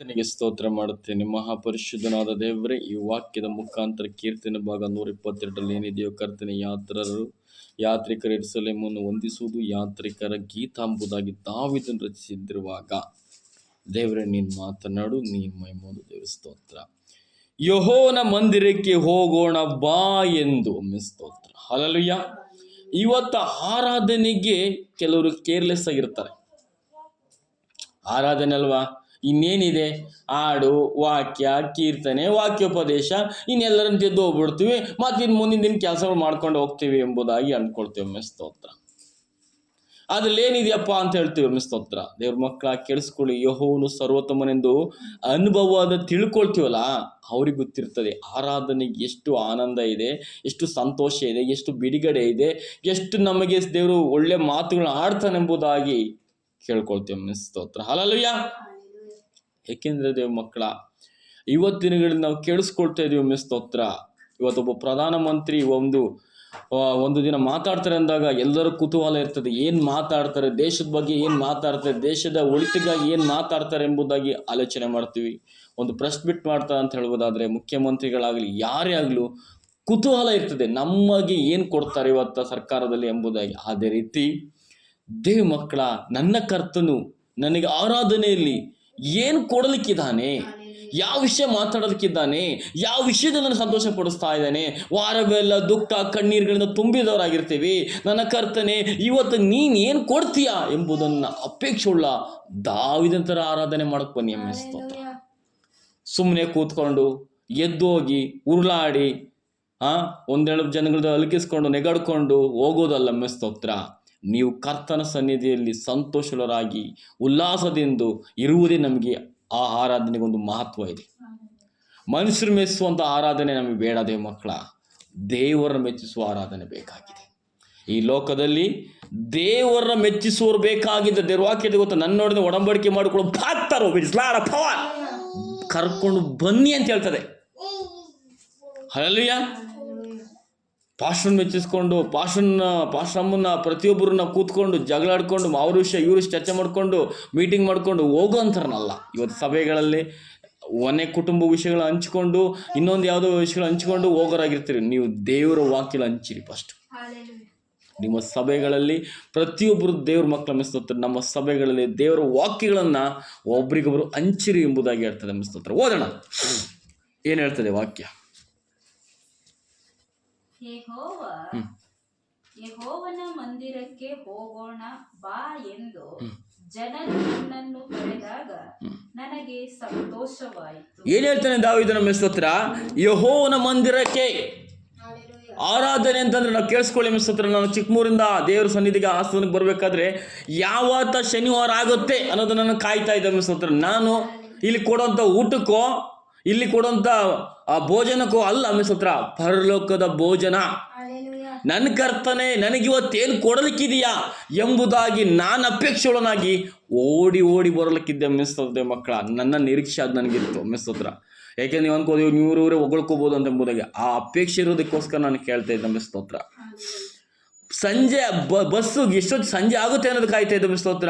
ಕರ್ತನಿಗೆ ಸ್ತೋತ್ರ ಮಾಡುತ್ತೇನೆ. ಮಹಾಪರಿಶುದ್ಧನಾದ ದೇವರೇ, ಈ ವಾಕ್ಯದ ಮುಖಾಂತರ ಕೀರ್ತನೆ ಭಾಗ ನೂರ ಇಪ್ಪತ್ತೆರಡರಲ್ಲಿ ಏನಿದೆಯೋ ಕರ್ತನೆ ಯಾತ್ರರು ಯಾತ್ರಿಕರ ಇರಿಸಲೇಮನ್ನು ಹೊಂದಿಸುವುದು ಯಾತ್ರಿಕರ ಗೀತ ಎಂಬುದಾಗಿ ತಾವಿದನ್ನು ರಚಿಸಿದ್ದಿರುವಾಗ, ದೇವರೇ, ನೀನು ಮಾತನಾಡು, ನೀನು ಮೈಮೋದು ದೇವ ಸ್ತೋತ್ರ. ಯಹೋನ ಮಂದಿರಕ್ಕೆ ಹೋಗೋಣ ಬಾ ಎಂದು ಒಮ್ಮೆ ಸ್ತೋತ್ರ. ಹಲಲುಯ್ಯ ಇವತ್ತ ಆರಾಧನೆಗೆ ಕೆಲವರು ಕೇರ್ಲೆಸ್ ಆಗಿರ್ತಾರೆ. ಆರಾಧನೆ ಅಲ್ವಾ? ಇನ್ನೇನಿದೆ? ಹಾಡು, ವಾಕ್ಯ, ಕೀರ್ತನೆ, ವಾಕ್ಯೋಪದೇಶ, ಇನ್ನೆಲ್ಲರನ್ನು ಗೆದ್ದು ಹೋಗ್ಬಿಡ್ತೀವಿ. ಮತ್ತು ಇನ್ನು ಮುಂದಿನ ದಿನ ಕೆಲಸಗಳು ಮಾಡ್ಕೊಂಡು ಹೋಗ್ತೀವಿ ಎಂಬುದಾಗಿ ಅಂದ್ಕೊಳ್ತೀವಿ ಸ್ತೋತ್ರ. ಅದ್ರಲ್ಲಿ ಏನಿದೆಯಪ್ಪ ಅಂತ ಹೇಳ್ತೀವಿ ಸ್ತೋತ್ರ. ದೇವ್ರ ಮಕ್ಕಳ ಕೇಳಿಸ್ಕೊಳ್ಳಿ. ಯಹೋನು ಸರ್ವೋತ್ತಮನೆಂದು ಅದ ತಿಳ್ಕೊಳ್ತೀವಲ್ಲ, ಅವ್ರಿಗೆ ಗೊತ್ತಿರ್ತದೆ. ಆರಾಧನೆಗೆ ಎಷ್ಟು ಆನಂದ ಇದೆ, ಎಷ್ಟು ಸಂತೋಷ ಇದೆ, ಎಷ್ಟು ಬಿಡುಗಡೆ ಇದೆ, ಎಷ್ಟು ನಮಗೆ ದೇವರು ಒಳ್ಳೆ ಮಾತುಗಳನ್ನ ಆಡ್ತಾನೆಂಬುದಾಗಿ ಕೇಳ್ಕೊಳ್ತೀವಿ ಒಮ್ಮೆ ಸ್ತೋತ್ರ. ಹಲಲುಯ್ಯ ಏಕೆಂದರೆ ದೇವ್ ಮಕ್ಕಳ, ಇವತ್ತು ದಿನಗಳಲ್ಲಿ ನಾವು ಕೇಳಿಸ್ಕೊಳ್ತಾ ಇದೀವಿ ಮಿಸ್ ಸ್ತೋತ್ರ. ಇವತ್ತೊಬ್ಬ ಪ್ರಧಾನಮಂತ್ರಿ ಒಂದು ಒಂದು ದಿನ ಮಾತಾಡ್ತಾರೆ ಅಂದಾಗ ಎಲ್ಲರೂ ಕುತೂಹಲ ಇರ್ತದೆ. ಏನು ಮಾತಾಡ್ತಾರೆ, ದೇಶದ ಬಗ್ಗೆ ಏನು ಮಾತಾಡ್ತಾರೆ, ದೇಶದ ಒಳಿತಿಗಾಗಿ ಏನು ಮಾತಾಡ್ತಾರೆ ಎಂಬುದಾಗಿ ಆಲೋಚನೆ ಮಾಡ್ತೀವಿ. ಒಂದು ಪ್ರೆಸ್ ಬಿಟ್ ಮಾಡ್ತಾರೆ ಅಂತ ಹೇಳ್ಬೋದಾದ್ರೆ, ಮುಖ್ಯಮಂತ್ರಿಗಳಾಗಲಿ, ಯಾರೇ ಆಗಲೂ ಕುತೂಹಲ ಇರ್ತದೆ. ನಮಗೆ ಏನು ಕೊಡ್ತಾರೆ ಇವತ್ತು ಸರ್ಕಾರದಲ್ಲಿ ಎಂಬುದಾಗಿ. ಅದೇ ರೀತಿ ದೇವ್ ಮಕ್ಕಳ, ನನ್ನ ಕರ್ತನು, ನನಗೆ ಆರಾಧನೆಯಲ್ಲಿ ಏನು ಕೊಡಲಿಕ್ಕಿದ್ದಾನೆ? ಯಾವ ವಿಷಯ ಮಾತಾಡೋದಕ್ಕಿದ್ದಾನೆ ಯಾವ ವಿಷಯದಲ್ಲಿ ನನ್ನ ಸಂತೋಷ ಪಡಿಸ್ತಾ ಇದ್ದಾನೆ? ವಾರವೆಲ್ಲ ದುಃಖ ಕಣ್ಣೀರುಗಳಿಂದ ತುಂಬಿದವರಾಗಿರ್ತೀವಿ. ನನ್ನ ಕರ್ತನೆ ಇವತ್ತು ನೀನು ಏನು ಕೊಡ್ತೀಯಾ ಎಂಬುದನ್ನು ಅಪೇಕ್ಷೆ ಉಳ್ಳ ಥರ ಆರಾಧನೆ ಮಾಡಕ್ಕೆ ಬನ್ನಿ ಎಮ್ಮೆ ಸ್ತೋತ್ರ. ಸುಮ್ಮನೆ ಕೂತ್ಕೊಂಡು ಎದ್ದೋಗಿ ಉರುಳಾಡಿ ಆ ಒಂದೆರಡು ಜನಗಳದ್ದು ಅಲಕಿಸ್ಕೊಂಡು ನೆಗಾಡ್ಕೊಂಡು ಹೋಗೋದಲ್ಲ ಎಮ್ಮೆ ಸ್ತೋತ್ರ. ನೀವು ಕರ್ತನ ಸನ್ನಿಧಿಯಲ್ಲಿ ಸಂತೋಷರಾಗಿ ಉಲ್ಲಾಸದಿಂದ ಇರುವುದೇ ನಮಗೆ ಆ ಆರಾಧನೆಗೊಂದು ಮಹತ್ವ ಇದೆ. ಮನುಷ್ಯರು ಮೆಚ್ಚಿಸುವಂಥ ಆರಾಧನೆ ನಮಗೆ ಬೇಡದೆ ಮಕ್ಕಳ. ದೇವರ ಮೆಚ್ಚಿಸುವ ಆರಾಧನೆ ಬೇಕಾಗಿದೆ. ಈ ಲೋಕದಲ್ಲಿ ದೇವರ ಮೆಚ್ಚಿಸುವವರು ಬೇಕಾಗಿದ್ದ ದೇವ್ರ ವಾಕ್ಯದ ಗೊತ್ತಾ. ನನ್ನ ನೋಡಿದ ಒಡಂಬಡಿಕೆ ಮಾಡಿಕೊಳ್ಳೋ ಭಕ್ತರು ಬಿಡಿಸ್ಲಾರ ಪವನ್ ಕರ್ಕೊಂಡು ಬನ್ನಿ ಅಂತ ಹೇಳ್ತದೆ. ಹಲಲಿಯ ಪಾಸ್ಟರ್ನ ಮೆಚ್ಚಿಸ್ಕೊಂಡು ಪಾಸ್ಟರ್ನ ಪಾಶ್ರಮನ್ನ ಪ್ರತಿಯೊಬ್ಬರನ್ನ ಕೂತ್ಕೊಂಡು ಜಗಳಾಡ್ಕೊಂಡು ಅವ್ರ ವಿಷಯ ಇವ್ರ ವಿಷಯ ಚರ್ಚೆ ಮಾಡಿಕೊಂಡು ಮೀಟಿಂಗ್ ಮಾಡಿಕೊಂಡು ಹೋಗೋ ಅಂತಾರನಲ್ಲ ಇವತ್ತು ಸಭೆಗಳಲ್ಲಿ ಒನೆ ಕುಟುಂಬ ವಿಷಯಗಳ ಹಂಚಿಕೊಂಡು ಇನ್ನೊಂದು ಯಾವುದೋ ವಿಷಯಗಳು ಹಂಚ್ಕೊಂಡು ಹೋಗೋರಾಗಿರ್ತೀರಿ. ನೀವು ದೇವರ ವಾಕ್ಯಗಳು ಹಂಚಿರಿ ಫಸ್ಟ್ ನಿಮ್ಮ ಸಭೆಗಳಲ್ಲಿ ಪ್ರತಿಯೊಬ್ಬರು ದೇವ್ರ ಮಕ್ಕಳ ಮಿಸ್ತೋತ್ರ ನಮ್ಮ ಸಭೆಗಳಲ್ಲಿ ದೇವರ ವಾಕ್ಯಗಳನ್ನು ಒಬ್ರಿಗೊಬ್ರು ಹಂಚಿರಿ ಎಂಬುದಾಗಿ ಹೇಳ್ತದೆ ಮೆಸ್ತೋತ್ರ ಓದೋಣ. ಏನು ಹೇಳ್ತದೆ ವಾಕ್ಯ? ಯೆಹೋವ ಯೆಹೋವನ ಮಂದಿರಕ್ಕೆ ಹೋಗೋಣ ಬಾ ಎಂದು ಜನರು ನನ್ನನ್ನು ಕರೆದಾಗ ನನಗೆ ಸಂತೋಷವಾಯಿತು. ಏನು ಹೇಳ್ತಾನೆ ದಾವಿದನ ಸ್ತೋತ್ರ? ಯಹೋವನ ಮಂದಿರಕ್ಕೆ ಆರಾಧನೆ ಅಂತಂದ್ರೆ ನಾವು ಕೇಳಿಸ್ಕೊಳ್ಳಿ ಮಿಸ್ತತ್ರ ನಾನು ಚಿಕ್ಕಮೂರಿಂದ ದೇವರ ಸನ್ನಿಧಿಗೆ ಆಸ್ಥಾನಕ್ಕೆ ಬರಬೇಕಾದ್ರೆ ಯಾವತ್ತ ಶನಿವಾರ ಆಗುತ್ತೆ ಅನ್ನೋದನ್ನು ಕಾಯ್ತಾ ಇದ್ದೆ ಮಿಸ್ತತ್ರ ನಾನು ಇಲ್ಲಿ ಕೊಡೋಂಥ ಊಟಕ್ಕೋ ಇಲ್ಲಿ ಕೊಡುವಂತ ಆ ಭೋಜನಕ್ಕೂ ಅಲ್ಲ ಮಿಸತ್ರ ಪರಲೋಕದ ಭೋಜನ. ನನ್ನ ಕರ್ತನೆ ನನಗಿವತ್ತೇನು ಕೊಡಲಿಕ್ಕಿದೆಯಾ ಎಂಬುದಾಗಿ ನಾನು ಅಪೇಕ್ಷೆಯೊಳನಾಗಿ ಓಡಿ ಓಡಿ ಬರಲಿಕ್ಕಿದ್ದೆ ಮಿಸ್ತದೆ ಮಕ್ಕಳ. ನನ್ನ ನಿರೀಕ್ಷೆ ಅದು ನನಗಿತ್ತು ಮಿಸ್ತತ್ರ ಯಾಕೆಂದ್ರೆ ನೀವು ಅನ್ಕೋದು ಇವ್ರು ಇವರೇ ಹೊಗಳ್ಕೋಬೋದು ಅಂತ ಎಂಬುದಾಗಿ ಆ ಅಪೇಕ್ಷೆ ಇರೋದಕ್ಕೋಸ್ಕರ ನಾನು ಕೇಳ್ತಾ ಇದ್ದೆ ಮಿಸ್ತೋತ್ರ ಸಂಜೆ ಬ, ಬಸ್ಸು ಎಷ್ಟೊತ್ತು ಸಂಜೆ ಆಗುತ್ತೆ ಅನ್ನೋದು ಕಾಯ್ತಾ ಇದ್ದೆ ಸ್ತೋತ್ರ.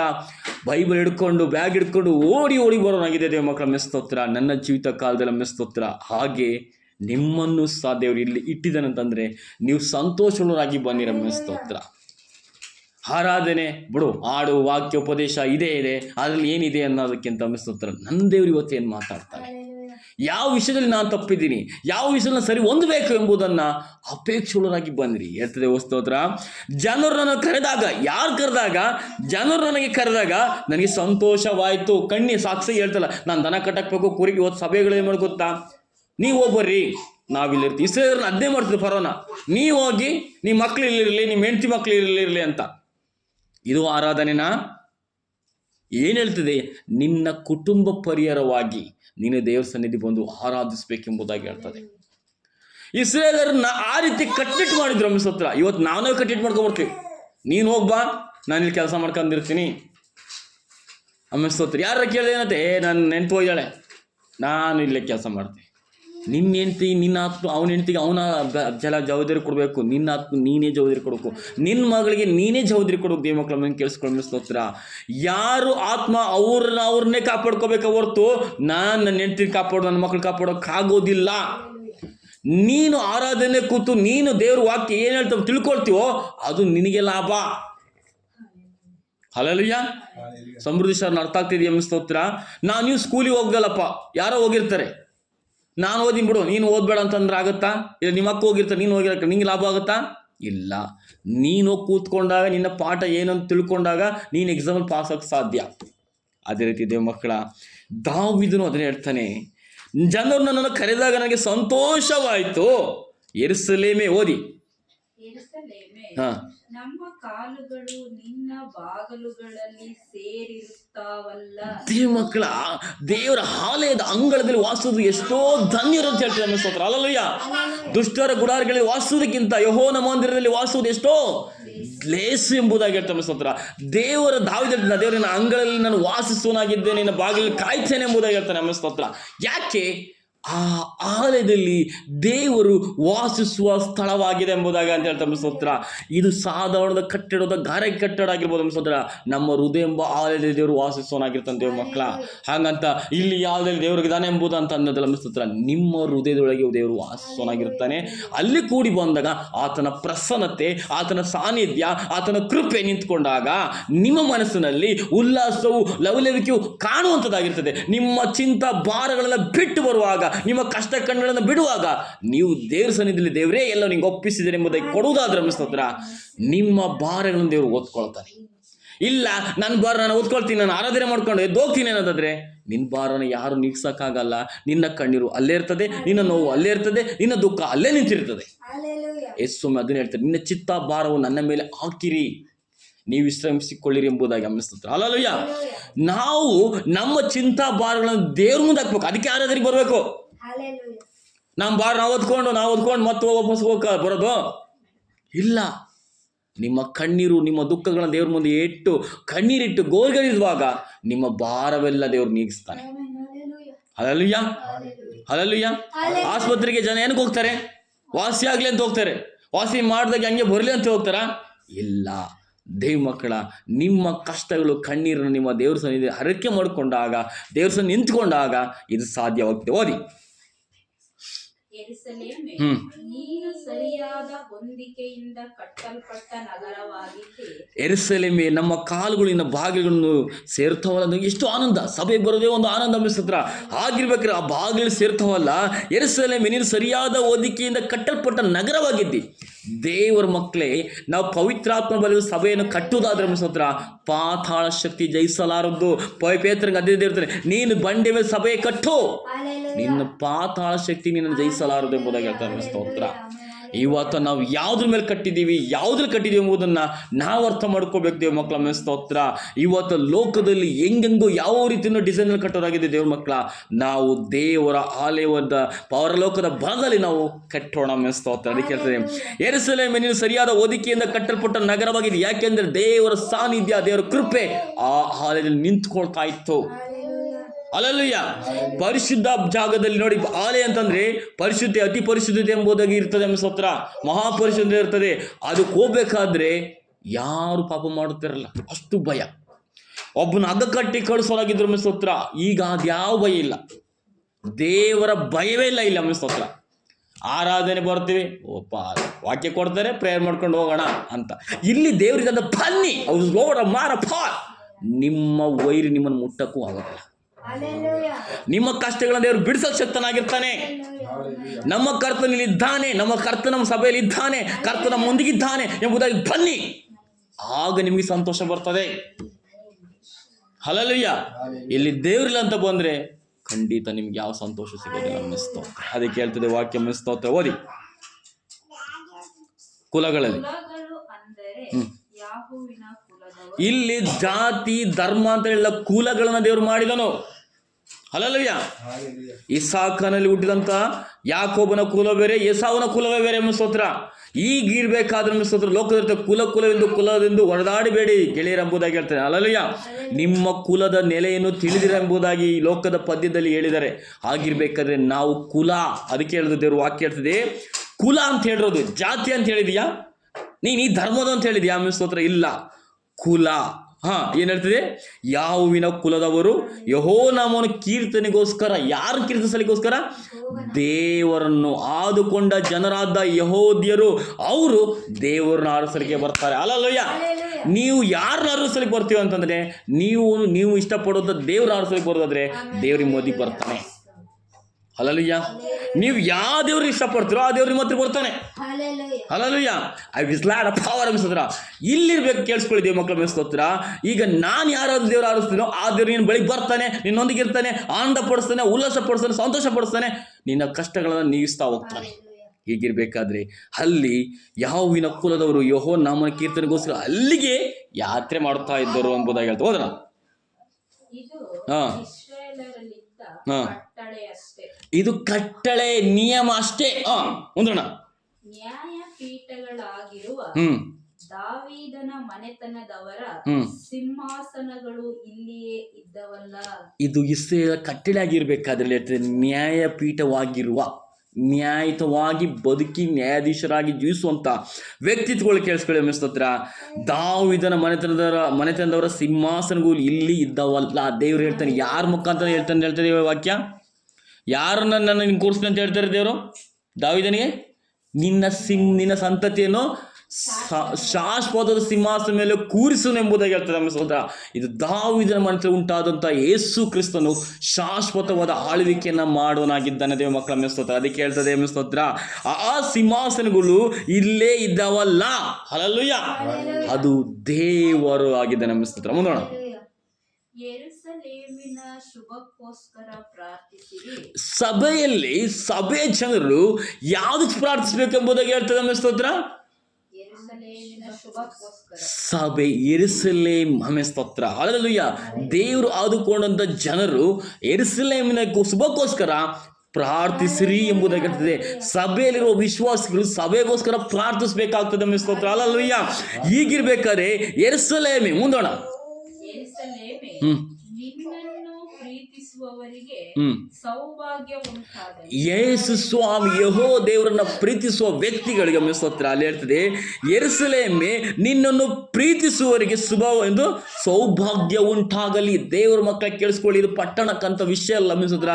ಬೈಬಲ್ ಹಿಡ್ಕೊಂಡು, ಬ್ಯಾಗ್ ಹಿಡ್ಕೊಂಡು ಓಡಿ ಓಡಿ ಬರೋನಾಗಿದೆ ದೇವ ಮಕ್ಕಳ ಮೆಸ್ತೋತ್ರ ನನ್ನ ಜೀವಿತ ಕಾಲದಲ್ಲಿ ಮೆಸ್ತೋತ್ರ ಹಾಗೆ ನಿಮ್ಮನ್ನು ಸಹ ದೇವರು ಇಲ್ಲಿ ಇಟ್ಟಿದ್ದಾನಂತಂದ್ರೆ ನೀವು ಸಂತೋಷವಾಗಿ ಬನ್ನಿರ ಮೆಸ್ತೋತ್ರ ಆರಾಧನೆ, ಬಿಡು, ಹಾಡು, ವಾಕ್ಯ, ಉಪದೇಶ ಇದೇ ಇದೆ. ಅದರಲ್ಲಿ ಏನಿದೆ ಅನ್ನೋದಕ್ಕಿಂತ ಮೆಸ್ತೋತ್ರ ನನ್ನ ದೇವ್ರು ಇವತ್ತು ಏನು ಮಾತಾಡ್ತಾರೆ ಯಾವ ವಿಷಯದಲ್ಲಿ ನಾನು ತಪ್ಪಿದ್ದೀನಿ? ಯಾವ ವಿಷಯದಲ್ಲಿ ಸರಿ ಹೊಂದಬೇಕು ಎಂಬುದನ್ನು ಅಪೇಕ್ಷುಳರಾಗಿ ಬಂದ್ರಿ ಹೇಳ್ತದೆ ಸ್ತೋತ್ರ. ಜನರು ನನ್ನ ಕರೆದಾಗ, ಯಾರು ಕರೆದಾಗ? ಜನರು ನನಗೆ ಕರೆದಾಗ ನನಗೆ ಸಂತೋಷವಾಯಿತು. ಕಣ್ಣಿ ಸಾಕ್ಷಿ ಹೇಳ್ತಲ್ಲ, ನಾನು ದನ ಕಟ್ಟಕ್ಬೇಕು, ಕುರಿಗೆ ಹೋದ ಸಭೆಗಳು ಏನು ಮಾಡಿ ಗೊತ್ತಾ? ನೀವು ಹೋಗ್ಬರ್ರಿ ನಾವಿಲ್ಲಿರ್ತೀವಿ ಇಸ್ರೇಲ್ ಅದೇ ಮಾಡ್ತೀವಿ ಫರೋನ. ನೀವು ಹೋಗಿ ನಿಮ್ಮ ಮಕ್ಳು ಇಲ್ಲಿರಲಿ ನಿಮ್ಮ ಹೆಂಡತಿ ಮಕ್ಳು ಇರಲಿರಲಿ ಅಂತ. ಇದು ಆರಾಧನೆನಾ? ಏನು ಹೇಳ್ತದೆ? ನಿನ್ನ ಕುಟುಂಬ ಪರಿಹಾರವಾಗಿ ನಿನ್ನ ದೇವರ ಸನ್ನಿಧಿ ಬಂದು ಆರಾಧಿಸಬೇಕೆಂಬುದಾಗಿ ಹೇಳ್ತದೆ. ಇಸ್ರೇಲರನ್ನ ಆ ರೀತಿ ಕಟ್ಟಿಟ್ ಮಾಡಿದ್ರು ಅಮಿಸತ್ರ ಇವತ್ತು ನಾನೇ ಕಟ್ನಿಟ್ ಮಾಡ್ಕೊಂಡ್ಬರ್ತೀವಿ ನೀನು ಹೋಗ್ಬಾ ನಾನು ಇಲ್ಲಿ ಕೆಲಸ ಮಾಡ್ಕೊಂಡಿರ್ತೀನಿ. ಅಮಿಸ್ತೋತ್ರ ಯಾರ ಕೇಳಿದೆ ಏನಂತೆ? ಹೇ ನಾನು ನೆನ್ಪು ಹೋಗಿದ್ದಾಳೆ ನಾನು ಇಲ್ಲೇ ಕೆಲಸ ಮಾಡ್ತೀನಿ. ನಿನ್ನ ಹೆಂಡ್ತಿ, ನಿನ್ನ ಆತ್ಮ, ಅವನ ಹೆಂಡ್ತಿಗೆ ಅವನ ಜಲ ಜವಾಬ್ದಾರಿ ಕೊಡಬೇಕು. ನಿನ್ನ ಆತ್ಮ ನೀನೇ ಜವಾಬ್ದಾರಿ ಕೊಡಬೇಕು. ನಿನ್ನ ಮಗಳಿಗೆ ನೀನೇ ಜವಾಬ್ದಾರಿ ಕೊಡಬೇಕು ದೇವ ಮಕ್ಕಳ ಮೇಲೆ ಕೇಳಿಸ್ಕೊಂಡು ಸ್ತೋತ್ರ ಯಾರು ಆತ್ಮ ಅವ್ರನ್ನ, ಅವ್ರನ್ನೇ ಕಾಪಾಡ್ಕೋಬೇಕು ಹೊರ್ತು ನಾನು ನನ್ನ ಹೆಂಡ್ತಿ ಕಾಪಾಡು, ನನ್ನ ಮಕ್ಳು ಕಾಪಾಡೋಕ್ಕಾಗೋದಿಲ್ಲ ನೀನು ಆರಾಧನೆ ಕೂತು, ನೀನು ದೇವ್ರ ವಾಕ್ಯ ಏನು ಹೇಳ್ತಾವ ತಿಳ್ಕೊಳ್ತೀವೋ, ಅದು ನಿನಗೆ ಲಾಭ. ಹಲಲುಯ್ಯ ಸಮೃದ್ಧಿ ಸರ್, ಅರ್ಥ ಆಗ್ತಿದೆಯಾ ಸ್ತೋತ್ರ ನಾನು ನೀವು ಸ್ಕೂಲಿಗೆ ಹೋಗಲ್ಲಪ್ಪ ಯಾರೋ ಹೋಗಿರ್ತಾರೆ. ನಾನು ಓದಿನ ಬಿಡು ನೀನು ಓದ್ಬೇಡ ಅಂತಂದ್ರೆ ಆಗುತ್ತಾ? ಇಲ್ಲ ನಿಮ್ಮ ಅಕ್ಕ ಹೋಗಿರ್ತಾರೆ ನೀನು ಹೋಗಿರಕ್ಕೆ ನಿಂಗೆ ಲಾಭ ಆಗುತ್ತಾ? ಇಲ್ಲ. ನೀನು ಹೋಗಿ ಕೂತ್ಕೊಂಡಾಗ ನಿನ್ನ ಪಾಠ ಏನಂತ ತಿಳ್ಕೊಂಡಾಗ ನೀನು ಎಕ್ಸಾಮಲ್ಲಿ ಪಾಸ್ ಆಗಕ್ಕೆ ಸಾಧ್ಯ. ಅದೇ ರೀತಿ ದೇವ ಮಕ್ಕಳ ದಾವಿದನು ಅದನ್ನೇ ಹೇಳ್ತಾನೆ ಜನರು ನನ್ನನ್ನು ಕರೆದಾಗ ನನಗೆ ಸಂತೋಷವಾಯಿತು. ಎರಿಸಲೇಮೆ ಓದಿ. ಹಾಂ ಹಾ. ನಮ್ಮ ಕಾಲುಗಳು ನಿನ್ನ ಬಾಗಲುಗಳಲ್ಲಿ ಸೇರಿರುತ್ತಾವಲ್ಲ. ದೇವ ಮಕ್ಕಳ ದೇವರ ಆಲಯದ ಅಂಗಳದಲ್ಲಿ ವಾಸಿಸುವುದು ಎಷ್ಟೋ ಧನ್ಯರು ಅಂತ ಹೇಳ್ತಾರೆ ನಮ್ಮ ಸ್ತೋತ್ರ. ಅಲ್ಲಯ್ಯ ದುಷ್ಟರ ಗುಡಾರಗಳಲ್ಲಿ ವಾಸಿಸುವುದಕ್ಕಿಂತ ಯಹೋನ ಮಂದಿರದಲ್ಲಿ ವಾಸಿಸುವುದು ಎಷ್ಟೋ ಲೇಸು ಎಂಬುದಾಗಿ ಹೇಳ್ತಾರೆ ನಮ್ಮ ಸ್ತೋತ್ರ. ದೇವರ ದಾವಿದ ದೇವರ ಅಂಗಳಲ್ಲಿ ನಾನು ವಾಸಿಸುವನಾಗಿದ್ದೇನೆ ನಿನ್ನ ಬಾಗಿಲಲ್ಲಿ ಕಾಯ್ತೇನೆ ಎಂಬುದಾಗಿ ಹೇಳ್ತಾನೆ ನಮ್ಮ ಸ್ತೋತ್ರ. ಯಾಕೆ? ಆ ಆಲಯದಲ್ಲಿ ದೇವರು ವಾಸಿಸುವ ಸ್ಥಳವಾಗಿದೆ ಎಂಬುದಾಗಿ ಅಂತ ಹೇಳ್ತಾರೆ ಸ್ತೋತ್ರ ಇದು ಸಾಧಾರಣದ ಕಟ್ಟಡದ ಗಾರೆ ಕಟ್ಟಡ ಆಗಿರ್ಬೋದು ನಮ್ಮ ಸ್ತೋತ್ರ ನಮ್ಮ ಹೃದಯ ಎಂಬ ಆಲಯದಲ್ಲಿ ದೇವರು ವಾಸಿಸುವನಾಗಿರ್ತಂತೆ ದೇವ್ರ ಮಕ್ಕಳ. ಹಾಗಂತ ಇಲ್ಲಿ ಯಾವುದಲ್ಲಿ ದೇವರಿಗಿದ್ದಾನೆ ಎಂಬುದು ಅಂತ ಅನ್ನೋದಲ್ಲ ಸ್ತೋತ್ರ ನಿಮ್ಮ ಹೃದಯದೊಳಗೆ ದೇವರು ವಾಸಿಸೋನಾಗಿರ್ತಾನೆ ಅಲ್ಲಿ ಕೂಡಿ ಬಂದಾಗ ಆತನ ಪ್ರಸನ್ನತೆ, ಆತನ ಸಾನ್ನಿಧ್ಯ, ಆತನ ಕೃಪೆ ನಿಂತ್ಕೊಂಡಾಗ ನಿಮ್ಮ ಮನಸ್ಸಿನಲ್ಲಿ ಉಲ್ಲಾಸವು ಲವಲವಿಕೆಯು ಕಾಣುವಂಥದ್ದಾಗಿರ್ತದೆ ನಿಮ್ಮ ಚಿಂತ ಭಾರಗಳೆಲ್ಲ ಬಿಟ್ಟು ಬರುವಾಗ ನಿಮ್ಮ ಕಷ್ಟ ಕಣ್ಣುಗಳನ್ನು ಬಿಡುವಾಗ ನೀವು ದೇವ್ರ ಸನ್ನಿಧಿಯಲ್ಲಿ ದೇವರೇ ಎಲ್ಲ ನಿಂಗೆ ಒಪ್ಪಿಸಿದರೆ ಎಂಬುದಾಗಿ ಕೊಡುವುದಾದ್ರೆ ಸ್ತೋತ್ರ ನಿಮ್ಮ ಭಾರಗಳನ್ನು ದೇವರು ಓದ್ಕೊಳ್ತಾನೆ ಇಲ್ಲ ನನ್ನ ಭಾರ ನಾನು ಓದ್ಕೊಳ್ತೀನಿ ನಾನು ಆರಾಧನೆ ಮಾಡ್ಕೊಂಡು ಎದ್ದು ಹೋಗ್ತೀನಿ ಅನ್ನೋದಾದ್ರೆ ನಿನ್ನ ಭಾರನ ಯಾರು ನೀಗ್ಸೋಕ್ಕಾಗಲ್ಲ ನಿನ್ನ ಕಣ್ಣೀರು ಅಲ್ಲೇ ಇರ್ತದೆ ನಿನ್ನ ನೋವು ಅಲ್ಲೇ ಇರ್ತದೆ ನಿನ್ನ ದುಃಖ ಅಲ್ಲೇ ನಿಂತಿರ್ತದೆ. ಯೇಸು ಅದನ್ನ ಹೇಳ್ತಾರೆ ನಿನ್ನ ಚಿತ್ತ ಭಾರವು ನನ್ನ ಮೇಲೆ ಹಾಕಿರಿ. ನೀವು ವಿಶ್ರಮಿಸಿಕೊಳ್ಳಿರಿ ಎಂಬುದಾಗಿ ಗಮನಿಸ್ತಾರೆ ಅಲ್ಲಲ್ಲಯ್ಯ ನಾವು ನಮ್ಮ ಚಿಂತಾ ಭಾರಗಳನ್ನು ದೇವ್ರ ಮುಂದೆ ಹಾಕ್ಬೇಕು. ಅದಕ್ಕೆ ಆರಾಧನೆಗೆ ಬರಬೇಕು. ನಮ್ಮ ಬಾರ್ ನಾವು ಓದ್ಕೊಂಡು ನಾವು ಓದ್ಕೊಂಡು ಮತ್ತೆ ವಾಪಸ್ ಹೋಗ ಬರೋದು? ಇಲ್ಲ. ನಿಮ್ಮ ಕಣ್ಣೀರು ನಿಮ್ಮ ದುಃಖಗಳನ್ನ ದೇವ್ರ ಮುಂದೆ ಇಟ್ಟು ಕಣ್ಣೀರಿಟ್ಟು ಗೋರ್ಗಳಿದ್ವಾಗ ನಿಮ್ಮ ಭಾರವೆಲ್ಲ ದೇವ್ರು ನೀಗಿಸ್ತಾನೆ. ಅಲ್ಲಲ್ಲಯ್ಯ ಅಲ್ಲಲ್ಲಯ್ಯ ಆಸ್ಪತ್ರೆಗೆ ಜನ ಏನಕ್ಕೆ ಹೋಗ್ತಾರೆ? ವಾಸಿ ಆಗ್ಲಿ ಅಂತ ಹೋಗ್ತಾರೆ. ವಾಸಿ ಮಾಡಿದಾಗ ಹಂಗೆ ಬರಲಿ ಅಂತ ಹೋಗ್ತಾರಾ? ಇಲ್ಲ. ದೇವ್ ಮಕ್ಕಳ ನಿಮ್ಮ ಕಷ್ಟಗಳು ಕಣ್ಣೀರನ್ನು ನಿಮ್ಮ ದೇವ್ರ ಸನ್ನಿಧಿ ಹರಕೆ ಮಾಡಿಕೊಂಡಾಗ ದೇವ್ರ ಸನ್ನಿಧಿ ನಿಂತ್ಕೊಂಡಾಗ ಇದು ಸಾಧ್ಯವಾಗ್ತದೆ. ಓದಿ. ನೀನು ಸರಿಯಾದ ಹೊಂದಿಕೆಯಿಂದ ಕಟ್ಟಲ್ಪಟ್ಟ ನಗರವಾಗಿದ್ದೆ ಎರಿಸಲೆಮೆ ನಮ್ಮ ಕಾಲುಗಳಿಂದ ಬಾಗಿಲುಗಳನ್ನು ಸೇರ್ತವಲ್ಲ ಅಂದ್ರೆ ಎಷ್ಟು ಆನಂದ. ಸಭೆಗೆ ಬರೋದೇ ಒಂದು ಆನಂದ ಅನ್ನಿಸ್ತತ್ರ ಆಗಿರ್ಬೇಕಾದ್ರೆ ಆ ಬಾಗಿಲು ಸೇರ್ತವಲ್ಲ. ಎರಿಸಲೆಮೆ ನೀನು ಸರಿಯಾದ ಹೊದಿಕೆಯಿಂದ ಕಟ್ಟಲ್ಪಟ್ಟ ನಗರವಾಗಿದ್ದಿ. ದೇವರ ಮಕ್ಕಳೇ ನಾವು ಪವಿತ್ರಾತ್ಮ ಬಲ ಸಭೆಯನ್ನು ಕಟ್ಟುವುದಾದ್ರೆ ಮಿಸ್ತ್ರ ಪಾತಾಳ ಶಕ್ತಿ ಜಯಿಸಲಾರದ್ದು. ಪವಿತ್ರಂಗೆ ಅದೇ ಇರ್ತಾರೆ ನೀನು ಬಂಡೆ ಮೇಲೆ ಸಭೆ ಕಟ್ಟು. ನಿನ್ನ ಪಾತಾಳ ಶಕ್ತಿ ನಿನ್ನ ಜಯಿಸಲಾರದು ಎಂಬುದಾಗಿ ಹೇಳ್ತಾರೆ ಸ್ತೋತ್ರ ಇವತ್ತು ನಾವು ಯಾವ್ದ್ರ ಮೇಲೆ ಕಟ್ಟಿದ್ದೀವಿ ಯಾವ್ದ್ರ ಕಟ್ಟಿದ್ದೀವಿ ಎಂಬುದನ್ನು ನಾವು ಅರ್ಥ ಮಾಡ್ಕೋಬೇಕು ದೇವ್ರ ಮಕ್ಕಳ ಸ್ತೋತ್ರ. ಇವತ್ತು ಲೋಕದಲ್ಲಿ ಹೆಂಗೆಂಗು ಯಾವ ರೀತಿಯೂ ಡಿಸೈನಲ್ಲಿ ಕಟ್ಟೋದಾಗಿದೆ ದೇವ್ರ ಮಕ್ಕಳ ನಾವು ದೇವರ ಆಲಯವಾದ ಪರಲೋಕದ ಭಾಗದಲ್ಲಿ ನಾವು ಕಟ್ಟೋಣ ಮೇಲೆ ಸ್ತೋತ್ರ. ಅದಕ್ಕೆ ಹೇಳ್ತದೆ ಎರಿಸಲೇ ನೀನು ಸರಿಯಾದ ಒದಿಕೆಯಿಂದ ಕಟ್ಟಲ್ಪಟ್ಟ ನಗರವಾಗಿದೆ. ಯಾಕೆಂದ್ರೆ ದೇವರ ಸಾನ್ನಿಧ್ಯ ದೇವರ ಕೃಪೆ ಆ ಆಲಯದಲ್ಲಿ ನಿಂತ್ಕೊಳ್ತಾ ಇತ್ತು. ಅಲ್ಲಲ್ಲಯ್ಯ ಪರಿಶುದ್ಧ ಜಾಗದಲ್ಲಿ ನೋಡಿ, ಆಲಯ ಅಂತಂದ್ರೆ ಪರಿಶುದ್ಧಿ, ಅತಿ ಪರಿಶುದ್ಧತೆ ಎಂಬುದಾಗಿ ಇರ್ತದೆ ಎಂಬ ಸತ್ರ. ಮಹಾಪರಿಶುದ್ಧ ಇರ್ತದೆ. ಅದಕ್ಕೆ ಹೋಗ್ಬೇಕಾದ್ರೆ ಯಾರು ಪಾಪ ಮಾಡುತ್ತಿರಲ್ಲ? ಅಷ್ಟು ಭಯ. ಒಬ್ಬನ ಅಗ ಕಟ್ಟಿ ಕಳಿಸಲಾಗಿದ್ರು ಮಿಸ್ತೋತ್ರ ಸ್ತೋತ್ರ ಈಗ ಅದ್ಯಾವ ಭಯ ಇಲ್ಲ. ದೇವರ ಭಯವೇ ಇಲ್ಲ ಇಲ್ಲ ಮಿಸ್ತೋತ್ರ ಸ್ತೋತ್ರ ಆರಾಧನೆ ಬರ್ತೀವಿ. ಒಪ್ಪ ವಾಕ್ಯ ಕೊಡ್ತಾರೆ ಪ್ರೇಯರ್ ಮಾಡ್ಕೊಂಡು ಹೋಗೋಣ ಅಂತ. ಇಲ್ಲಿ ದೇವರಿಗೆ ಅಂತ ಬನ್ನಿ. ಅವ್ರು ಮಾರ ಫಾ ನಿಮ್ಮ ವೈರಿ ನಿಮ್ಮನ್ನು ಮುಟ್ಟಕ್ಕೂ ಆಗೋದಿಲ್ಲ ನಿಮ್ಮ ಕಷ್ಟಗಳನ್ನು ದೇವರು ಬಿಡಿಸಲು ಶಕ್ತನಾಗಿರ್ತಾನೆ. ನಮ್ಮ ಕರ್ತನಲ್ಲಿ ಇದ್ದಾನೆ ನಮ್ಮ ಕರ್ತ ನಮ್ಮ ಸಭೆಯಲ್ಲಿ ಇದ್ದಾನೆ ಕರ್ತನ ಮುಂದಿಗಿದ್ದಾನೆ ಎಂಬುದಾಗಿ ಬನ್ನಿ. ಆಗ ನಿಮಗೆ ಸಂತೋಷ ಬರ್ತದೆ. ಹಲಲಯ್ಯ ಇಲ್ಲಿ ದೇವ್ರಿಲ್ಲ ಅಂತ ಬಂದ್ರೆ ಖಂಡಿತ ನಿಮ್ಗೆ ಯಾವ ಸಂತೋಷ ಸಿಗೋದಿಲ್ಲ ಮಿಸ್ತೋತ್ರ ಅದಕ್ಕೆ ಹೇಳ್ತದೆ ವಾಕ್ಯ ಮಿಸ್ತೋತ್ರ ಓದಿ. ಕುಲಗಳಲ್ಲಿ. ಕುಲಗಳು ಅಂದರೆ ಯಾಹುವಿನ ಕುಲದವರು. ಇಲ್ಲಿ ಜಾತಿ ಧರ್ಮ ಅಂತ ಹೇಳ ಕುಲಗಳನ್ನ ದೇವ್ರು ಮಾಡಿದನು. ಅಲ್ಲಲ್ಲಯ್ಯ ಇಸಾಕನಲ್ಲಿ ಹುಟ್ಟಿದಂತ ಯಾಕೋಬನ ಕುಲ ಬೇರೆ ಯಸಾವನ ಕುಲವೇ ಬೇರೆ ಎಂಬ ಸ್ತೋತ್ರ. ಈಗ ಇರ್ಬೇಕಾದ್ರೆ ಎಂಬ ಸ್ತೋತ್ರ. ಲೋಕದ ಕುಲ ಕುಲವೆಂದು ಕುಲವೆಂದು ಹೊಡೆದಾಡಬೇಡಿ ಗೆಳೆಯರೆಂಬುದಾಗಿ ಹೇಳ್ತಾರೆ. ಅಲ್ಲಲ್ಲಯ್ಯ ನಿಮ್ಮ ಕುಲದ ನೆಲೆಯನ್ನು ತಿಳಿದಿರೆಂಬುದಾಗಿ ಲೋಕದ ಪದ್ಯದಲ್ಲಿ ಹೇಳಿದ್ದಾರೆ. ಆಗಿರ್ಬೇಕಾದ್ರೆ ನಾವು ಕುಲ ಅದಕ್ಕೆ ಹೇಳಿದ ದೇವರು ವಾಕ್ಯ ಹೇಳ್ತದೆ. ಕುಲ ಅಂತ ಹೇಳಿರೋದು ಜಾತಿ ಅಂತ ಹೇಳಿದ್ಯಾ? ನೀನು ಈ ಧರ್ಮದ ಅಂತ ಹೇಳಿದ್ಯಾ ಎಂಬ ಸ್ತೋತ್ರ? ಇಲ್ಲ. ಕುಲ. ಹಾ ಏನ್ ಹೇಳ್ತದೆ? ಯಾವಿನ ಕುಲದವರು ಯಹೋ ನಾಮವನ್ನು ಕೀರ್ತನೆಗೋಸ್ಕರ ಯಾರು ಕೀರ್ತಿಸಲಿಕ್ಕೋಸ್ಕರ ದೇವರನ್ನು ಆದುಕೊಂಡ ಜನರಾದ ಯಹೋದ್ಯರು ಅವರು ದೇವರನ್ನ ಆರಿಸಲಿಕ್ಕೆ ಬರ್ತಾರೆ. ಅಲ್ಲಲ್ಲಯ್ಯ ನೀವು ಯಾರನ್ನ ಆರಿಸಲಿಕ್ಕೆ ಬರ್ತೀವಿ ಅಂತಂದ್ರೆ ನೀವು ನೀವು ಇಷ್ಟಪಡೋದ ದೇವ್ರ ಆರಿಸಲಿಕ್ಕೆ ಬರೋದಾದ್ರೆ ದೇವ್ರಿಗೆ ಮೋದಿ ಬರ್ತಾನೆ. ಅಲ್ಲಲ್ಲಯ್ಯ ನೀವು ಯಾವ ದೇವ್ರಿಗೆ ಇಷ್ಟಪಡ್ತೀರೋ ಆ ದೇವ್ರ ನಿಮ್ಮ ಹತ್ರ ಬರ್ತಾನೆ. ಹಲಲುಯ್ಯ ಐ ವಿಸ್ಲಾಡ್ ಪವರ್ ಅನ್ಸಿದ್ರ ಇಲ್ಲಿರ್ಬೇಕು ಕೇಳಿಸ್ಕೊಳ್ಳಿ ದೇವ್ ಮಕ್ಕಳು ಮೆಸ್ತೋತ್ರ ಈಗ ನಾನು ಯಾರಾದ್ರು ದೇವ್ರು ಆರಿಸ್ತೀನೋ ಆ ದೇವ್ರು ನಿನ್ನ ಬಳಿಗೆ ಬರ್ತಾನೆ ನಿನ್ನೊಂದಿಗೆ ಇರ್ತಾನೆ ಆನಂದ ಪಡಿಸ್ತಾನೆ ಉಲ್ಲಾಸ ಪಡಿಸ್ತಾನೆ ಸಂತೋಷ ಪಡಿಸ್ತಾನೆ ನಿನ್ನ ಕಷ್ಟಗಳನ್ನು ನೀಗಿಸ್ತಾ ಹೋಗ್ತಾನೆ. ಹೀಗಿರ್ಬೇಕಾದ್ರೆ ಅಲ್ಲಿ ಯಾವಿನ ಕುಲದವರು ಯಹೋ ನಾಮನ ಕೀರ್ತನೆಗೋಸ್ಕರ ಅಲ್ಲಿಗೆ ಯಾತ್ರೆ ಮಾಡ್ತಾ ಇದ್ದರು ಎಂಬುದಾಗಿ ಹೇಳ್ತಾ ಹೋದ್ರ ಹಾ. ಹಾ. ಇದು ಕಟ್ಟಳೆ ನಿಯಮ ಅಷ್ಟೇ. ಮುಂದೋಣ ಒಂದ್ರಣ ನ್ಯಾಯಪೀಠಗಳಾಗಿರುವ ಹ್ಮ್. ದಾವೀದನ ಮನೆತನದವರ ಸಿಂಹಾಸನಗಳು ಇಲ್ಲಿಯೇ ಇದ್ದವಲ್ಲ. ಇದು ಇಸ್ರೇಲ ಕಟ್ಟಳೆ ಆಗಿರ್ಬೇಕಾದ್ರೆ ಹೇಳ್ತದೆ ನ್ಯಾಯಪೀಠವಾಗಿರುವ ನ್ಯಾಯಯುತವಾಗಿ ಬದುಕಿ ನ್ಯಾಯಾಧೀಶರಾಗಿ ಜೀವಿಸುವಂತ ವ್ಯಕ್ತಿತ್ವಗಳು ಕೇಳಿಸ್ಕೊಳ್ಳಿ ಮಿಸ್ತತ್ರ ದಾವಿದನ ಮನೆತನದವರ ಮನೆತನದವರ ಸಿಂಹಾಸನಗಳು ಇಲ್ಲಿ ಇದ್ದವಲ್ಲ. ದೇವ್ರು ಹೇಳ್ತಾನೆ ಯಾರ ಮುಖಾಂತರ ಹೇಳ್ತಾನೆ ಹೇಳ್ತಾರೆ ವಾಕ್ಯ? ಯಾರನ್ನ ನನ್ನ ನಿನ್ ಕೂರಿಸ್ತೀನಿ ಅಂತ ಹೇಳ್ತಾರೆ ದೇವರು? ದಾವಿದನಿಗೆ? ನಿನ್ನ ಸಿಂ ನಿನ್ನ ಸಂತತಿಯನ್ನು ಶಾಶ್ವತದ ಸಿಂಹಾಸನ ಮೇಲೆ ಕೂರಿಸನು ಎಂಬುದಾಗಿ ಹೇಳ್ತಾರೆ ನಮ್ಮ ಸಹೋದರ. ಇದು ದಾವಿದನ ಮನಸ್ಸಲ್ಲಿ ಉಂಟಾದಂಥ ಯೇಸು ಕ್ರಿಸ್ತನು ಶಾಶ್ವತವಾದ ಆಳ್ವಿಕೆಯನ್ನು ಮಾಡೋನಾಗಿದ್ದಾನೆ ದೇವ ಮಕ್ಕಳ ಮೆಸ್ತೋತ್ರ ಅದಕ್ಕೆ ಹೇಳ್ತದೆ ಮೆಸ್ತೋತ್ರ ಆ ಸಿಂಹಾಸನಗಳು ಇಲ್ಲೇ ಇದ್ದಾವಲ್ಲ. ಅಲಲ್ಲುಯ್ಯ ಅದು ದೇವರು ಆಗಿದ್ದಾನೆ ಮೆಸ್ತೋತ್ರ ಮುಂದೋಣ ಶುಭಕ್ಕೋಸ್ಕರ ಪ್ರಾರ್ಥಿಸಿರಿ. ಸಭೆಯಲ್ಲಿ ಸಭೆ ಜನರು ಯಾವ್ದಕ್ಕೆ ಪ್ರಾರ್ಥಿಸಬೇಕೆಂಬುದಾಗಿ ಹೇಳ್ತದೆ ನಮ್ಮ ಸ್ತೋತ್ರ? ಸಭೆ ಎರಿಸಲೇ ಮಮೆ ಸ್ತೋತ್ರ. ಅಲ್ಲಲ್ಲಯ್ಯ ದೇವರು ಆದುಕೊಂಡಂತ ಜನರು ಎರಿಸಲೇಮಿನ ಶುಭಕ್ಕೋಸ್ಕರ ಪ್ರಾರ್ಥಿಸಿರಿ ಎಂಬುದಾಗಿ ಹೇಳ್ತದೆ. ಸಭೆಯಲ್ಲಿರುವ ವಿಶ್ವಾಸಿಗಳು ಸಭೆಗೋಸ್ಕರ ಪ್ರಾರ್ಥಿಸಬೇಕಾಗ್ತದೆ ನಮ್ಮ ಸ್ತೋತ್ರ. ಅಲ್ಲಲ್ಲಯ್ಯ ಈಗಿರ್ಬೇಕಾದ್ರೆ ಎರಿಸಲೇಮಿ ಮುಂದೋಣ. ಹ್ಮ್. ಯೇಸು ಸ್ವಾಮಿ ಯಹೋ ದೇವರನ್ನ ಪ್ರೀತಿಸುವ ವ್ಯಕ್ತಿಗಳಿಗೆ ಮೆಸ್ತೋತ್ರ ಅಲ್ಲಿ ಹೇಳ್ತದೆ ಎರುಸಲೇಮೆ ನಿನ್ನನ್ನು ಪ್ರೀತಿಸುವವರಿಗೆ ಶುಭ ಎಂದು ಸೌಭಾಗ್ಯ ಉಂಟಾಗಲಿ. ದೇವರ ಮಕ್ಕಳ ಕೇಳಿಸ್ಕೊಳ್ಳಿ ಇದು ಪಟ್ಟಣಕ್ಕಂತ ವಿಷಯ ಅಲ್ಲ ಮಿಸ್ತೋತ್ರ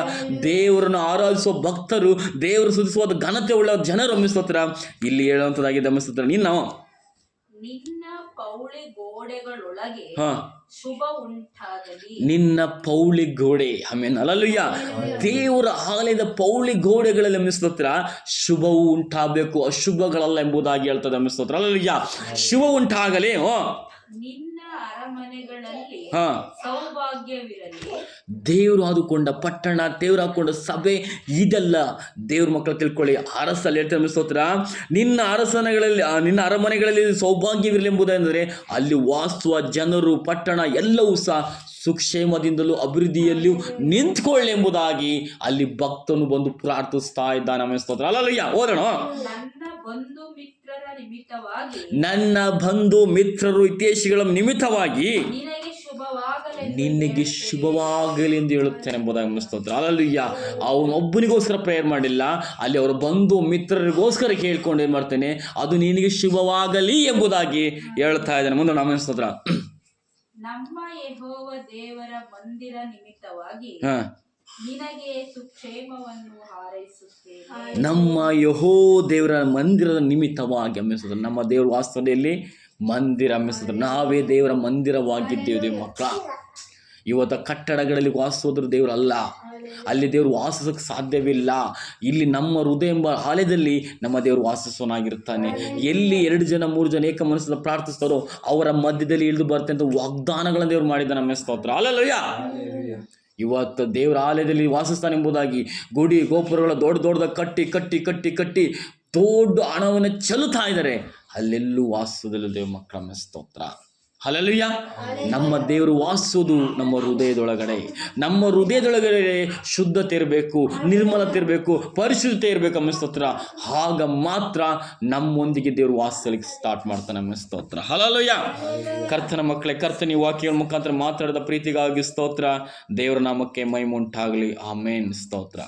ದೇವರನ್ನು ಆರಾಧಿಸುವ ಭಕ್ತರು ದೇವರು ಸುಧಿಸುವ ಘನತೆ ಉಳ್ಳ ಜನರು ಮಿಸ್ತೋತ್ರ ಇಲ್ಲಿ ಹೇಳುವಂಥದ್ದಾಗಿದೆ ಮಿಸ್ತೋತ್ರ ನಿನ್ನ ನಿನ್ನ ಪೌಳಿ ಗೋಡೆಗಳೊಳಗೆ ಶುಭ ಉಂಟಾಗಲಿ ನಿನ್ನ ಪೌಳಿ ಗೋಡೆ ಆಮೇಲೆ ಅಲ್ಲಲ್ಲಯ್ಯ ದೇವರ ಆಲಯದ ಪೌಳಿ ಗೋಡೆಗಳಲ್ಲಿ ಮಿಸ್ತತ್ರ ಶುಭವು ಉಂಟಾಗಬೇಕು ಅಶುಭಗಳಲ್ಲ ಎಂಬುದಾಗಿ ಹೇಳ್ತದೆ ಮಿಸ್ತತ್ರ ಅಲ್ಲಲ್ಲಯ್ಯ ಶುಭ ಉಂಟಾಗಲಿ ಓ ನಿನ್ನ ಹಾ. ದೇವರು ಆದುಕೊಂಡ ಪಟ್ಟಣ ದೇವರು ಹಾಕೊಂಡ ಸಭೆ ಇದೆಲ್ಲ ದೇವ್ರ ಮಕ್ಕಳು ತಿಳ್ಕೊಳ್ಳಿ. ಅರಸಲ್ಲಿ ಹೇಳ್ತಾರೆ ಸ್ತೋತ್ರ ನಿನ್ನ ಅರಸನಗಳಲ್ಲಿ ನಿನ್ನ ಅರಮನೆಗಳಲ್ಲಿ ಸೌಭಾಗ್ಯವಿರಲಿ ಎಂಬುದೆಂದರೆ ಅಲ್ಲಿ ವಾಸುವ ಜನರು ಪಟ್ಟಣ ಎಲ್ಲವೂ ಸಹ ಸುಕ್ಷೇಮದಿಂದಲೂ ಅಭಿವೃದ್ಧಿಯಲ್ಲಿಯೂ ನಿಂತ್ಕೊಳ್ಳಿ ಎಂಬುದಾಗಿ ಅಲ್ಲಿ ಭಕ್ತನು ಬಂದು ಪ್ರಾರ್ಥಿಸ್ತಾ ಇದ್ದಾನೆ ಸ್ತೋತ್ರ. ಅಲ್ಲಲ್ಲಯ್ಯ ಓದೋಣ. ನನ್ನ ಬಂಧು ನನ್ನ ಬಂಧು ಮಿತ್ರರು ಹಿತೇಶಿಗಳ ನಿಮಿತ್ತವಾಗಿ ನಿನಗೆ ಶುಭವಾಗಲಿ ಎಂದು ಹೇಳುತ್ತೇನೆ ಎಂಬುದಾಗಿ ಸ್ತೋತ್ರ ಅಲ್ಲಯ್ಯ ಅವನೊಬ್ಬನಿಗೋಸ್ಕರ ಪ್ರೇಯರ್ ಮಾಡಿಲ್ಲ. ಅಲ್ಲಿ ಅವರ ಬಂಧು ಮಿತ್ರರಿಗೋಸ್ಕರ ಕೇಳ್ಕೊಂಡು ಏನು ಮಾಡ್ತೇನೆ? ಅದು ನಿನಗೆ ಶುಭವಾಗಲಿ ಎಂಬುದಾಗಿ ಹೇಳ್ತಾ ಇದ್ದಾನೆ. ಮುಂದೆ ನಮ್ಮ ಸ್ತೋತ್ರ ನಮ್ಮ ಯೆಹೋವ ದೇವರ ಮಂದಿರ ನಿಮಿತ್ತವಾಗಿ ಹಾ. ನಿನಗೆ ಸುಕ್ಷೇಮವನ್ನು ಹಾರೈಸುತ್ತೇನೆ. ನಮ್ಮ ಯಹೋ ದೇವರ ಮಂದಿರದ ನಿಮಿತ್ತವಾಗಿ ಅಮ್ಮಿಸಿದ್ರು ನಮ್ಮ ದೇವರ ವಾಸ್ತವದಲ್ಲಿ ಮಂದಿರ ಅಮ್ಮಿಸಿದ್ರು ನಾವೇ ದೇವರ ಮಂದಿರವಾಗಿದ್ದೇವೆ ದೇವ ಮಕ್ಕಳ. ಇವತ್ತ ಕಟ್ಟಡಗಳಲ್ಲಿ ವಾಸಿಸೋದ್ರ ದೇವರಲ್ಲ. ಅಲ್ಲಿ ದೇವರು ವಾಸಿಸೋಕೆ ಸಾಧ್ಯವಿಲ್ಲ. ಇಲ್ಲಿ ನಮ್ಮ ಹೃದಯ ಎಂಬ ಆಲಯದಲ್ಲಿ ನಮ್ಮ ದೇವರು ವಾಸಿಸೋನಾಗಿರ್ತಾನೆ ಎಲ್ಲಿ ಎರಡು ಜನ ಮೂರು ಜನ ಏಕ ಮನಸ್ಸನ್ನು ಪ್ರಾರ್ಥಿಸ್ತಾರೋ ಅವರ ಮಧ್ಯದಲ್ಲಿ ಇಳಿದು ಬರ್ತಂತ ಅಂತ ವಾಗ್ದಾನಗಳನ್ನು ದೇವರು ಮಾಡಿದ ನಮ್ಮ ಸ್ತೋತ್ರ. ಅಲ್ಲಲ್ಲಯ್ಯ ಇವತ್ತು ದೇವರ ಆಲಯದಲ್ಲಿ ವಾಸಿಸ್ತಾನೆ ಎಂಬುದಾಗಿ ಗುಡಿ ಗೋಪುರಗಳ ದೊಡ್ಡ ದೊಡ್ಡದ ಕಟ್ಟಿ ಕಟ್ಟಿ ಕಟ್ಟಿ ಕಟ್ಟಿ ದೊಡ್ಡ ಹಣವನ್ನು ಚೆಲ್ಲುತ್ತಾ ಇದ್ದಾರೆ. ಅಲ್ಲೆಲ್ಲೂ ವಾಸದಲ್ಲಿ ದೇವ ಮಕ್ಕಳ ಸ್ತೋತ್ರ. ಹಲಲುಯ್ಯ ನಮ್ಮ ದೇವರು ವಾಸಿಸೋದು ನಮ್ಮ ಹೃದಯದೊಳಗಡೆ. ನಮ್ಮ ಹೃದಯದೊಳಗಡೆ ಶುದ್ಧತೆ ಇರಬೇಕು, ನಿರ್ಮಲತೆ ಇರಬೇಕು, ಪರಿಶುದ್ಧತೆ ಇರಬೇಕು ಅಮ್ಮ ಸ್ತೋತ್ರ. ಆಗ ಮಾತ್ರ ನಮ್ಮೊಂದಿಗೆ ದೇವರು ವಾಸಿಸಲಿಕ್ಕೆ ಸ್ಟಾರ್ಟ್ ಮಾಡ್ತಾನೆ ಅಮ್ಮ ಸ್ತೋತ್ರ. ಹಲಲುಯ್ಯ ಕರ್ತನ ಮಕ್ಕಳೇ, ಕರ್ತನ ವಾಕ್ಯಗಳ ಮುಖಾಂತರ ಮಾತಾಡಿದ ಪ್ರೀತಿಗಾಗಿ ಸ್ತೋತ್ರ. ದೇವರ ನಾಮಕ್ಕೆ ಮೈಮುಂಟಾಗಲಿ ಮೇನ್ ಸ್ತೋತ್ರ.